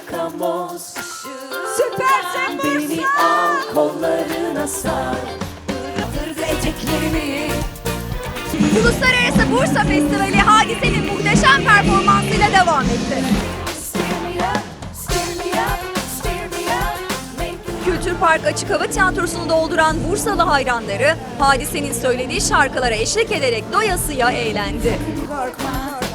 düşler yakamoz Süpersin Beni Bursa. al kollarına sar eteklerimi Uluslararası Bursa Festivali Hadise'nin muhteşem performansıyla devam etti. Kültür Park Açık Hava Tiyatrosu'nu dolduran Bursalı hayranları Hadise'nin söylediği şarkılara eşlik ederek doyasıya eğlendi. Sana sayın